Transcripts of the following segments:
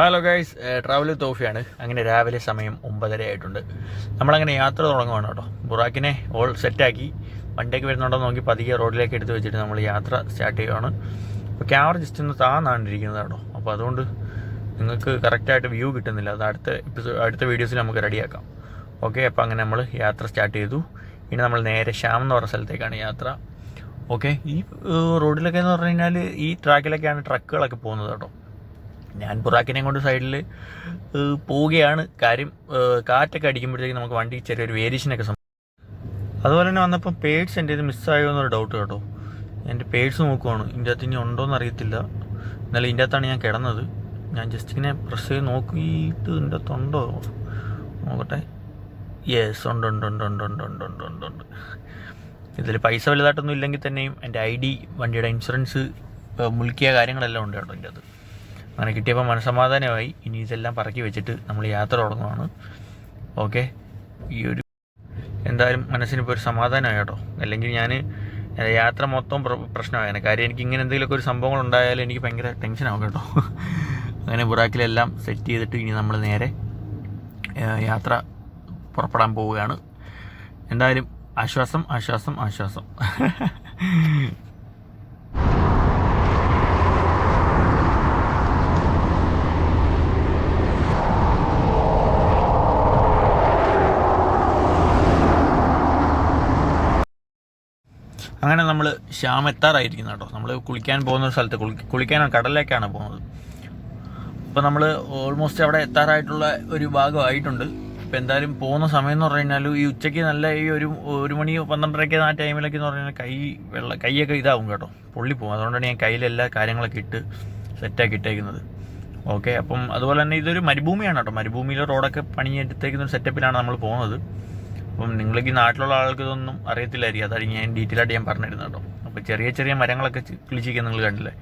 Hello guys travel തോഫിയാണ് അങ്ങനെ രാവിലെ സമയം ഒമ്പതര ആയിട്ടുണ്ട്. നമ്മളങ്ങനെ യാത്ര തുടങ്ങുവാണ് കേട്ടോ. ബുറാക്കിനെ ഓൾ സെറ്റാക്കി വണ്ടിയൊക്കെ വരുന്നുണ്ടോ നോക്കി പതിയെ റോഡിലേക്ക് എടുത്ത് വെച്ചിട്ട് നമ്മൾ യാത്ര സ്റ്റാർട്ട് ചെയ്യുവാണ്. അപ്പോൾ ക്യാമറ ജസ്റ്റ് ഒന്ന് താന്നാണ് ഇരിക്കുന്നത് കേട്ടോ. അപ്പോൾ അതുകൊണ്ട് നിങ്ങൾക്ക് കറക്റ്റായിട്ട് വ്യൂ കിട്ടുന്നില്ല. അത് അടുത്ത എപ്പിസോഡ് അടുത്ത വീഡിയോസിൽ നമുക്ക് റെഡിയാക്കാം ഓക്കെ അപ്പോൾ അങ്ങനെ നമ്മൾ യാത്ര സ്റ്റാർട്ട് ചെയ്തു. ഇനി നമ്മൾ നേരെ ശ്യാം എന്ന് പറഞ്ഞ സ്ഥലത്തേക്കാണ് യാത്ര. ഓക്കെ ഈ റോഡിലൊക്കെ എന്ന് പറഞ്ഞു കഴിഞ്ഞാൽ ഈ ട്രാക്കിലൊക്കെയാണ് ട്രക്കുകളൊക്കെ പോകുന്നത് കേട്ടോ. ഞാൻ ബുറാക്കിനെ കൊണ്ട് സൈഡിൽ പോവുകയാണ്. കാര്യം കാറ്റൊക്കെ അടിക്കുമ്പോഴത്തേക്ക് നമുക്ക് വണ്ടി ചെറിയൊരു വേരിയേഷനൊക്കെ സംഭവം അതുപോലെ തന്നെ വന്നപ്പോൾ പേഴ്സ് എന്റെ ഇത് മിസ്സായോ എന്നൊരു ഡൗട്ട് കേട്ടോ. എന്റെ പേഴ്സ് നോക്കുവാണ്. ഇതിന്റെ അകത്ത് ഇനി ഉണ്ടോയെന്ന് അറിയത്തില്ല. എന്നാലും ഇതിന്റെ അകത്താണ് ഞാൻ കിടന്നത്. ഞാൻ ജസ്റ്റ് ഇങ്ങനെ പ്രസ് ചെയ്ത് നോക്കിയിട്ട് ഇതിന്റെ അകത്ത് ഉണ്ടോ? നോക്കട്ടെ. യെസ് ഉണ്ട് ഉണ്ട് ഉണ്ട് ഉണ്ട് ഉണ്ട് ഉണ്ട് ഉണ്ട് ഉണ്ട് ഉണ്ട്. ഇതിൽ പൈസ വലുതായിട്ടൊന്നും ഇല്ലെങ്കിൽ തന്നെയും എന്റെ ഐ ഡി വണ്ടിയുടെ ഇൻഷുറൻസ് മുൽക്കിയ കാര്യങ്ങളെല്ലാം ഉണ്ട് കേട്ടോ ഇതിന്റെ അത് അങ്ങനെ കിട്ടിയപ്പോൾ മനസമാധാനമായി ഇനി ഇതെല്ലാം പറക്കി വെച്ചിട്ട് നമ്മൾ യാത്ര തുടങ്ങുവാണ്. ഓക്കെ ഈ ഒരു എന്തായാലും മനസ്സിനിപ്പോൾ ഒരു സമാധാനമായി കേട്ടോ. അല്ലെങ്കിൽ ഞാൻ യാത്ര മൊത്തം പ്ര- പ്രശ്നമായേനെ കാര്യം എനിക്ക് ഇങ്ങനെ എന്തെങ്കിലുമൊക്കെ ഒരു സംഭവങ്ങൾ ഉണ്ടായാലും എനിക്ക് ഭയങ്കര ടെൻഷനാവും കേട്ടോ. അങ്ങനെ ബുറാക്കിലെല്ലാം സെറ്റ് ചെയ്തിട്ട് ഇനി നമ്മൾ നേരെ യാത്ര പുറപ്പെടാൻ പോവുകയാണ്. എന്തായാലും ആശ്വാസം ആശ്വാസം ആശ്വാസം. അങ്ങനെ നമ്മൾ ശ്യാം എത്താറായിരിക്കുന്നു കേട്ടോ. നമ്മൾ കുളിക്കാൻ പോകുന്ന ഒരു സ്ഥലത്ത് കുളി കുളിക്കാനാണ് കടലിലേക്കാണ് പോകുന്നത്. അപ്പോൾ നമ്മൾ ഓൾമോസ്റ്റ് അവിടെ എത്താറായിട്ടുള്ള ഒരു ഭാഗമായിട്ടുണ്ട്. ഇപ്പോൾ എന്തായാലും പോകുന്ന സമയം എന്ന് പറഞ്ഞു കഴിഞ്ഞാൽ ഈ ഉച്ചയ്ക്ക് നല്ല ഈ ഒരു ഒരു മണി പന്ത്രണ്ടരയ്ക്ക് ആ ടൈമിലൊക്കെ എന്ന് പറഞ്ഞാൽ കൈ വെള്ള കൈയൊക്കെ ഇതാവും കേട്ടോ. പൊള്ളി പോകും. അതുകൊണ്ടാണ് ഞാൻ കയ്യിലെല്ലാ കാര്യങ്ങളൊക്കെ ഇട്ട് സെറ്റാക്കി ഇട്ടേക്കുന്നത്. ഓക്കെ അപ്പം അതുപോലെ തന്നെ ഇതൊരു മരുഭൂമിയാണ് കേട്ടോ. മരുഭൂമിയിലെ റോഡൊക്കെ പണിയെടുത്തേക്കുന്ന ഒരു സെറ്റപ്പിലാണ് നമ്മൾ പോകുന്നത്. അപ്പം നിങ്ങൾക്ക് ഈ നാട്ടിലുള്ള ആൾക്ക് ഇതൊന്നും അറിയത്തില്ലായിരിക്കും. അതായത് ഞാൻ ഡീറ്റെയിൽ ആയിട്ട് ഞാൻ പറഞ്ഞിരുന്നത് കേട്ടോ. അപ്പോൾ ചെറിയ ചെറിയ മരങ്ങളൊക്കെ കിളിച്ചിരിക്കുക നിങ്ങൾ കണ്ടില്ലേ?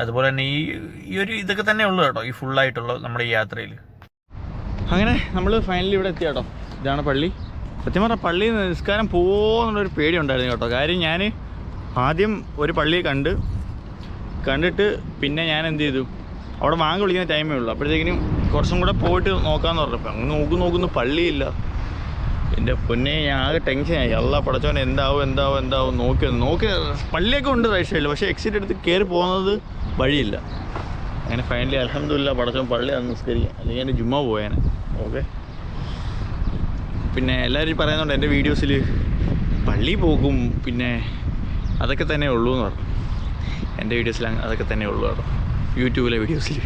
അതുപോലെ തന്നെ ഈ ഈ ഒരു ഇതൊക്കെ തന്നെ ഉള്ളു കേട്ടോ ഈ ഫുള്ളായിട്ടുള്ള നമ്മുടെ ഈ യാത്രയിൽ അങ്ങനെ നമ്മൾ ഫൈനലി ഇവിടെ എത്തി കേട്ടോ. ഇതാണ് പള്ളി. സത്യം പറഞ്ഞാൽ പള്ളിയിൽ നിസ്കാരം പോകുന്നുള്ളൊരു പേടി ഉണ്ടായിരുന്നു കേട്ടോ. കാര്യം ഞാൻ ആദ്യം ഒരു പള്ളി കണ്ട് കണ്ടിട്ട് പിന്നെ ഞാൻ എന്ത് ചെയ്തു? അവിടെ വാങ്ങി വിളിക്കുന്ന ടൈമേ ഉള്ളൂ. അപ്പോഴത്തേക്കിനും കുറച്ചും കൂടെ പോയിട്ട് നോക്കാമെന്ന് പറഞ്ഞപ്പോൾ അങ്ങ് നോക്കും നോക്കുന്നു പള്ളിയില്ല. എന്റെ പൊന്നെ ഞാൻ ആകെ ടെൻഷനായി അല്ല പടച്ചോൻ എന്താവും എന്താവും എന്താവും നോക്കി നോക്കി. പള്ളിയൊക്കെ ഉണ്ട് സൈഡിൽ പക്ഷേ എക്സിറ്റ് എടുത്ത് കയറി പോകുന്നത് വഴിയില്ല. അങ്ങനെ ഫൈനലി അലഹമില്ല പടച്ചോൻ പള്ളി അന്ന് അല്ലെങ്കിൽ എന്റെ ജുമ്മ പോയേനെ. ഓക്കെ പിന്നെ എല്ലാവരും പറയുന്നുണ്ട് എന്റെ വീഡിയോസിൽ പള്ളി പോകും പിന്നെ അതൊക്കെ തന്നെ ഉള്ളൂ എന്ന് പറഞ്ഞു. എന്റെ വീഡിയോസിൽ അതൊക്കെ തന്നെ ഉള്ളൂ കേട്ടോ യൂട്യൂബിലെ വീഡിയോസിൽ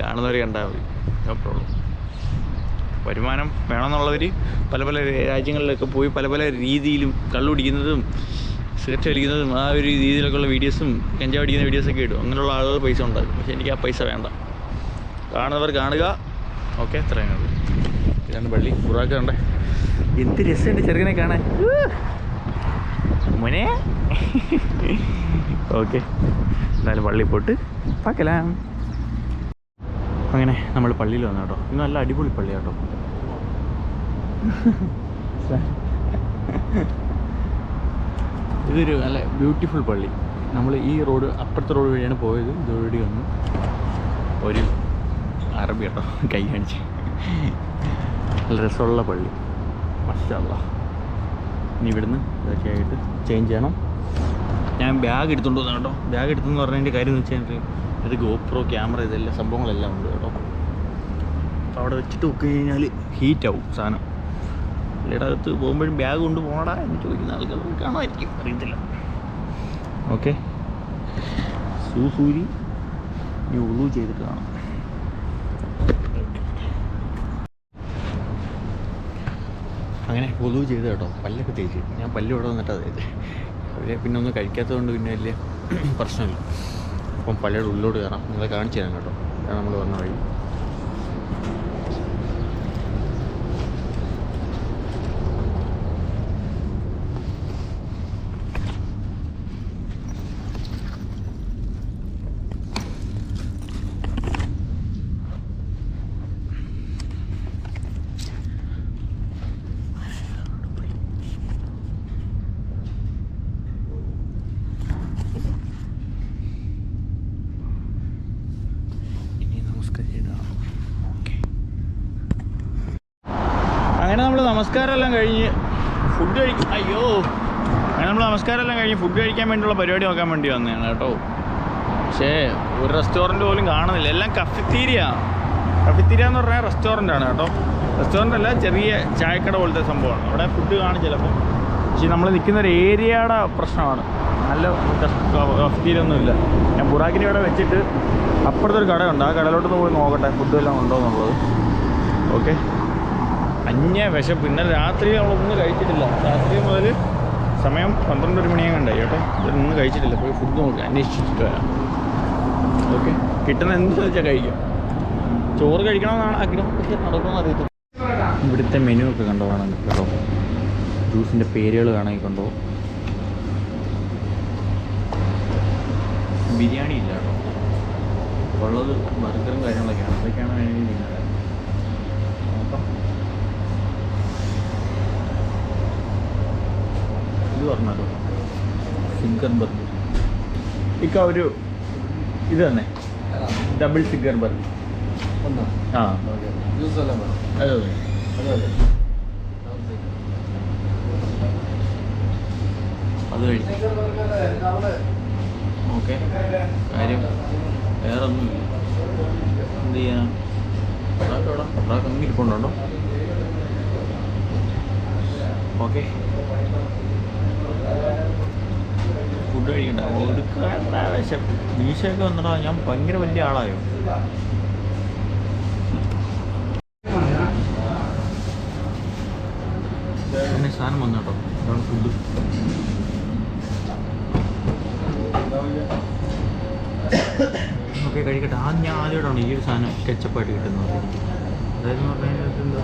കാണുന്നവർ കണ്ടാൽ മതി. നോ പ്രോബ്ലം വരുമാനം വേണമെന്നുള്ളവർ പല പല രാജ്യങ്ങളിലൊക്കെ പോയി പല പല രീതിയിലും കള്ളു കുടിക്കുന്നതും സിഗരറ്റ് വലിക്കുന്നതും ആ ഒരു രീതിയിലൊക്കെയുള്ള വീഡിയോസും കഞ്ചാവ് അടിക്കുന്ന വീഡിയോസൊക്കെ ഇടും. അങ്ങനെയുള്ള ആളുകൾ പൈസ ഉണ്ടാകും. പക്ഷേ എനിക്ക് ആ പൈസ വേണ്ട. കാണുന്നവർ കാണുക. ഓക്കെ അത്രയും ഇതാണ് പള്ളി. ബുറാക്ക് കണ്ടേ. എന്ത് രസമുണ്ട് ചെറുക്കനെ കാണാൻ. മോനെ. ഓക്കെ. എന്തായാലും പള്ളി പോട്ട് പാക്കലാം. അങ്ങനെ നമ്മൾ പള്ളിയിൽ വന്നു കേട്ടോ. ഇന്ന് നല്ല അടിപൊളി പള്ളി കേട്ടോ. ഇതൊരു നല്ല ബ്യൂട്ടിഫുൾ പള്ളി. നമ്മൾ ഈ റോഡ് അപ്പുറത്തെ റോഡ് വഴിയാണ് പോയത്. ഇതുവഴി വന്നു ഒരു അറബി കേട്ടോ കൈ കാണിച്ച്. നല്ല രസമുള്ള പള്ളി. മഷാല്ല ഇനി ഇവിടുന്ന് ഇതൊക്കെ ആയിട്ട് ചേഞ്ച് ചെയ്യണം. ഞാൻ ബാഗ് എടുത്തുകൊണ്ട് വന്നു കേട്ടോ. ബാഗ് എടുത്തെന്ന് പറഞ്ഞതിന്റെ കാര്യം എന്ന് വെച്ചാൽ ഇത് ഗോപ്രോ ക്യാമറ ഇതെല്ലാം സംഭവങ്ങളെല്ലാം ഉണ്ട് അപ്പോൾ അവിടെ വെച്ചിട്ട് ഒക്കെ കഴിഞ്ഞാൽ ഹീറ്റാവും സാധനം. പള്ളിയുടെ അകത്ത് പോകുമ്പോഴും ബാഗ് കൊണ്ട് പോകണടാ എന്ന് ചോദിക്കുന്ന ആൾക്കാർ കാണുമായിരിക്കും. അറിയത്തില്ല. ഓക്കെ സൂസൂരി ഇനി ഉളു ചെയ്തിട്ട് കാണാം. അങ്ങനെ ഉളു ചെയ്ത് കേട്ടോ. പല്ലൊക്കെ തേച്ച്. ഞാൻ പല്ല് ഇവിടെ വന്നിട്ട് അതായത് അവരെ പിന്നെ ഒന്നും കഴിക്കാത്തത് കൊണ്ട് പിന്നെ വലിയ പ്രശ്നമില്ല. അപ്പം പള്ളിയുടെ ഉള്ളിലോട്ട് കയറാം. നിങ്ങളെ കാണിച്ചു തരാം കേട്ടോ. നമ്മൾ വന്ന വഴി ഇനി അങ്ങനെ നമ്മൾ നമസ്കാരം എല്ലാം കഴിഞ്ഞ് ഫുഡ് കഴിക്കും അയ്യോ. അങ്ങനെ നമ്മൾ നമസ്കാരം എല്ലാം കഴിഞ്ഞ് ഫുഡ് കഴിക്കാൻ വേണ്ടിയുള്ള പരിപാടി നോക്കാൻ വേണ്ടി വന്നതാണ് കേട്ടോ. പക്ഷേ ഒരു റെസ്റ്റോറന്റ് പോലും കാണുന്നില്ല. എല്ലാം കഫിത്തീരിയ കഫിത്തീരിയ എന്ന് പറഞ്ഞാൽ റെസ്റ്റോറന്റ് ആണ് കേട്ടോ. റെസ്റ്റോറന്റ് അല്ല ചെറിയ ചായക്കട പോലത്തെ സംഭവമാണ്. അവിടെ ഫുഡ് കാണും ചിലപ്പോൾ പക്ഷേ നമ്മൾ നിൽക്കുന്ന ഒരു ഏരിയയുടെ പ്രശ്നമാണ്. നല്ല കഫറ്റീരിയ ഒന്നുമില്ല ഞാൻ ബുറാക്കിന്റെ ഇവിടെ വെച്ചിട്ട് അപ്പുറത്തൊരു കടയുണ്ട്. ആ കടയിലോട്ടൊന്ന് പോയി നോക്കട്ടെ ഫുഡ് എല്ലാം ഉണ്ടോ എന്നുള്ളത്. ഓക്കെ അന്യ വിശപ്പ് ഇന്നലെ രാത്രി നമ്മളൊന്നും കഴിച്ചിട്ടില്ല. രാത്രി മുതൽ സമയം പന്ത്രണ്ട് ഒരു മണിയാണ് കണ്ടായി കേട്ടോ. ഇതൊന്നും കഴിച്ചിട്ടില്ല. പോയി ഫുഡ് നോക്കി അന്വേഷിച്ചിട്ട് വരാം. ഓക്കെ? കിട്ടുന്ന എന്ത് വെച്ചാൽ കഴിക്കാം? ചോറ് കഴിക്കണമെന്നാണ് ആഗ്രഹം. പക്ഷെ നടക്കുമെന്ന് അറിയത്തില്ല. ഇവിടുത്തെ മെനു ഒക്കെ കണ്ടോ? വേണം കേട്ടോ. ജ്യൂസിന്റെ പേരുകൾ കാണാൻ കണ്ടോ? ബിരിയാണി ഇല്ല കേട്ടോ. ഉള്ളത് ബർഗറും കാര്യങ്ങളൊക്കെയാണ്. അതൊക്കെയാണ് വേണമെങ്കിൽ തിന്നത് നോക്കാം ഇത് പറഞ്ഞാലോ? സിംഗർ ബർഗർ ഇക്ക ഒരു ഇത് തന്നെ. ഡബിൾ സിംഗർ ബർഗർ ആ. അതെ കഴിഞ്ഞു. ഓക്കെ. കാര്യം വേറെ ഒന്നുമില്ല എന്ത് എവിടെ ഒരാൾക്ക് അങ്ങ് ഇരിപ്പുണ്ടോ ഓക്കെ. ഫുഡ് കഴിക്കണ്ട വിശപ്പ് മീശയൊക്കെ വന്നിട്ടാ ഞാൻ ഭയങ്കര വലിയ ആളായോ? എന്നെ സാധനം വന്നു കേട്ടോ. ഇതാണ് ഫുഡ് ഓക്കെ കഴിക്കട്ടെ. ആദ്യം ഞാൻ ആദ്യമായിട്ടാണ് ഈ ഒരു സാധനം കെച്ചപ്പായിട്ട് കിട്ടുന്നത്. അതായത് എന്താ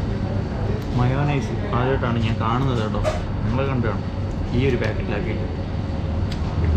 മയോനൈസ് ആദ്യമായിട്ടാണ് ഞാൻ കാണുന്നത് കേട്ടോ. നിങ്ങൾ കണ്ടാണ് ഈ ഒരു പാക്കറ്റിലാക്കിയിട്ട്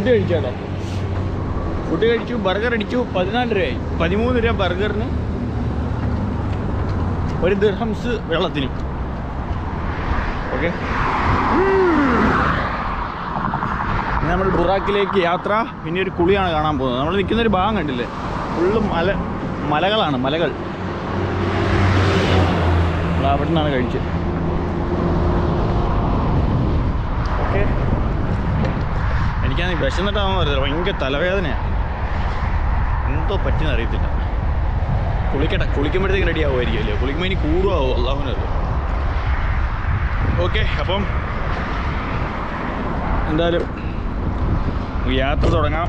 ഫുഡ് കഴിച്ചാലോ? ഫുഡ് കഴിച്ചു ബർഗർ അടിച്ചു പതിനാല് രൂപയായി. പതിമൂന്ന് രൂപ ബർഗറിന് ഒരു ദിർഹംസ് വെള്ളത്തിന്. ഓക്കെ നമ്മൾ ബുറാക്കിലേക്ക് യാത്ര. പിന്നെ ഒരു കുളിയാണ് കാണാൻ പോകുന്നത്. നമ്മൾ നിൽക്കുന്ന ഒരു ഭാഗം കണ്ടില്ലേ? ഫുള്ള് മല മലകളാണ് മലകൾ. നമ്മൾ അവിടെ നിന്നാണ് കഴിച്ചത്. എനിക്കാണെങ്കിൽ വിശന്നിട്ടാണെന്ന് പറയുന്നത് ഭയങ്കര തലവേദനയാണ് എന്തോ പറ്റിയെന്ന് അറിയത്തില്ല. കുളിക്കട്ടെ. കുളിക്കുമ്പോഴത്തേക്ക് റെഡി ആവുമായിരിക്കും അല്ലേ? കുളിക്കുമ്പോൾ ഇനി കൂടുമാവോ അള്ളാഹുനത് ഓക്കെ അപ്പം എന്തായാലും യാത്ര തുടങ്ങാം.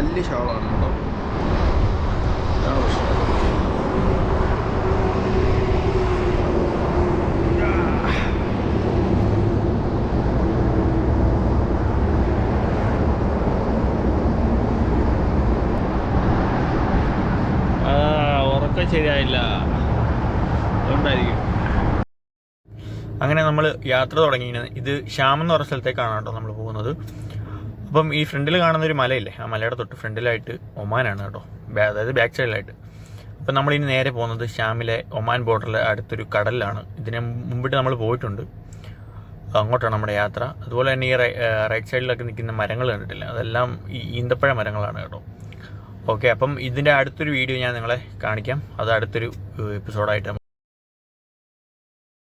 വലിയ ഷാളാണ് കേട്ടോ ഉറക്കം ശരിയായില്ല. അങ്ങനെ നമ്മൾ യാത്ര തുടങ്ങിയിരുന്നത് ഇത് ശ്യാം എന്ന് പറഞ്ഞ സ്ഥലത്തേക്കാണ് കേട്ടോ നമ്മൾ പോകുന്നത്. അപ്പം ഈ ഫ്രണ്ടിൽ കാണുന്ന ഒരു മലയില്ലേ? ആ മലയുടെ തൊട്ട് ഫ്രണ്ടിലായിട്ട് ഒമാനാണ് കേട്ടോ. അതായത് ബാക്ക് സൈഡിലായിട്ട്. അപ്പം നമ്മളിനി നേരെ പോകുന്നത് ഷാമിലെ ഒമാൻ ബോർഡറിലെ അടുത്തൊരു കടലിലാണ്. ഇതിന് മുമ്പിട്ട് നമ്മൾ പോയിട്ടുണ്ട്. അങ്ങോട്ടാണ് നമ്മുടെ യാത്ര. അതുപോലെ തന്നെ ഈ റൈറ്റ് സൈഡിലൊക്കെ നിൽക്കുന്ന മരങ്ങൾ കണ്ടിട്ടില്ല? അതെല്ലാം ഈ ഈന്തപ്പഴ മരങ്ങളാണ് കേട്ടോ. ഓക്കെ അപ്പം ഇതിന്റെ അടുത്തൊരു വീഡിയോ ഞാൻ നിങ്ങളെ കാണിക്കാം. അത് അടുത്തൊരു എപ്പിസോഡായിട്ട്